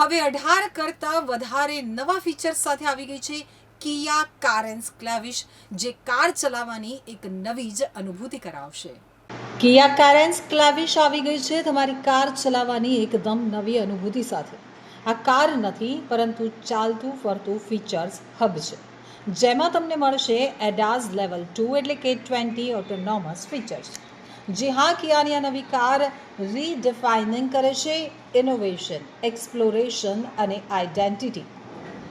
હવે અઢાર કરતાં વધારે નવા ફીચર્સ સાથે આવી ગઈ છે કિયા કારેન્સ ક્લેવિશ, જે કાર ચલાવવાની એક નવી જ અનુભૂતિ કરાવશે. કિયા કારેન્સ ક્લેવિશ આવી ગઈ છે તમારી કાર ચલાવવાની એકદમ નવી અનુભૂતિ સાથે. આ કાર નથી, પરંતુ ચાલતું ફરતું ફીચર્સ હબ છે. જેમાં તમને મળશે એડાઝ લેવલ ટુ એટલે કે ટ્વેન્ટી ઓટોનોમસ ફીચર્સ જી કિયાની આ નવી કાર રીડિફાઇનિંગ કરે છે ઇનોવેશન એક્સપ્લોરેશન અને આઇડેન્ટિટી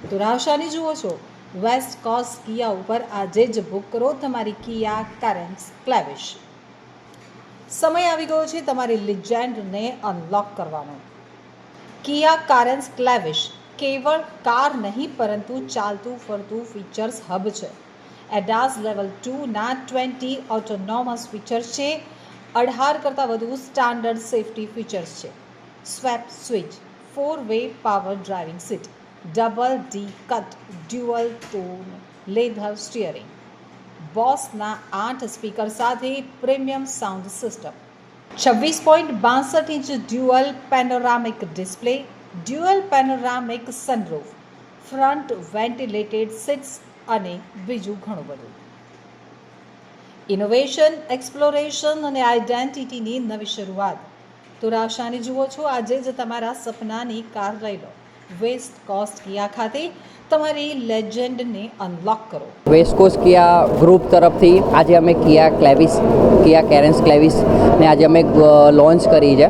તો રાશાની જુઓ છો વેસ્ટ કોસ્ટ કિયા ઉપર આજે જ બુક કરો તમારી કિયા કરેન્સ ક્લેવિશ સમય આવી ગયો છે તમારી લિજેન્ડને અનલોક કરવાનો. કિયા કારેન્સ ક્લેવિશ કેવળ કાર નહીં, પરંતુ ચાલતું ફરતું ફીચર્સ હબ છે. એડાસ લેવલ ટુના ટ્વેન્ટી ઓટોનોમસ ફીચર્સ છે અઢાર કરતાં વધુ સ્ટાન્ડર્ડ સેફટી ફીચર્સ છે. Swap switch four way power driving seat double D cut dual tone leather steering બોસના આઠ સ્પીકર સાથે પ્રીમિયમ સાઉન્ડ સિસ્ટમ છવ્વીસ પોઈન્ટ બાસઠ inch dual panoramic display dual panoramic sunroof front ventilated seats અને બીજું ઘણું બધું. Innovation exploration અને આઇડેન્ટિટીની નવી શરૂઆત. તો રાશાની જુઓ છો, આજે જ તમારા સપનાની કાર લઈ લો. વેસ્ટ કોસ્ટ કિયા ખાતે તમારી લેજેન્ડને અનલોક કરો. વેસ્ટ કોસ્ટ કિયા ગ્રુપ તરફથી આજે અમે કિયા ક્લેવિસ કિયા કેરેન્સ ક્લેવિસ ને આજે અમે લોન્ચ કરી છે.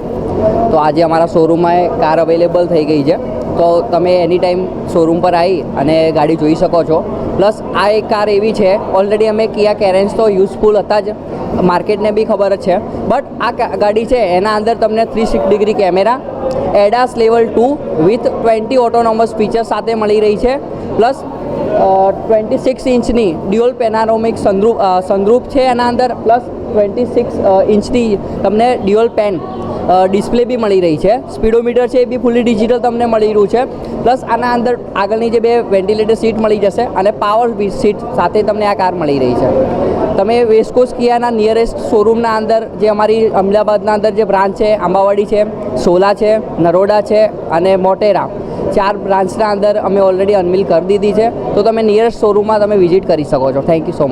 તો આજે અમારા શોરૂમમાં કાર અવેલેબલ થઈ ગઈ છે. તો તમે એની ટાઈમ શોરૂમ પર આવી અને ગાડી જોઈ શકો છો. પ્લસ આ એક કાર એવી છે ઓલરેડી અમે કિયા કેરેન્સ તો યુઝફુલ હતા જ. માર્કેટને બી ખબર જ છે. બટ આ ગાડી છે, એના અંદર તમને three six degree camera ADAS level two with twenty autonomous feature સાથે મળી રહી છે. પ્લસ ટ્વેન્ટી સિક્સ ઇંચની ડ્યુઅલ પેનારોમિક સંદ્રુપ સંદ્રુપ છે એના અંદર પ્લસ ટ્વેન્ટી સિક્સ ઇંચની તમને ડ્યુઅલ પેન ડિસ્પ્લે બી મળી રહી છે. સ્પીડોમીટર છે એ બી ફૂલી ડિજિટલ તમને મળી રહ્યું છે. પ્લસ આના અંદર આગળની જે બે વેન્ટિલેટર સીટ મળી જશે અને પાવર સીટ સાથે તમને આ કાર મળી રહી છે. તમે વેસ્કોસ કિયાના નિયરેસ્ટ શોરૂમના અંદર, જે અમારી અમદાવાદના અંદર જે બ્રાન્ચ છે, આંબાવાડી છે, સોલા છે, નરોડા છે અને મોટેરા. ચાર બ્રાન્ચના અંદર અમે ઓલરેડી અનમિલ કરી દીધી છે. તો તમે નિયરેસ્ટ શોરૂમમાં તમે વિઝિટ કરી શકો છો. Thank you so much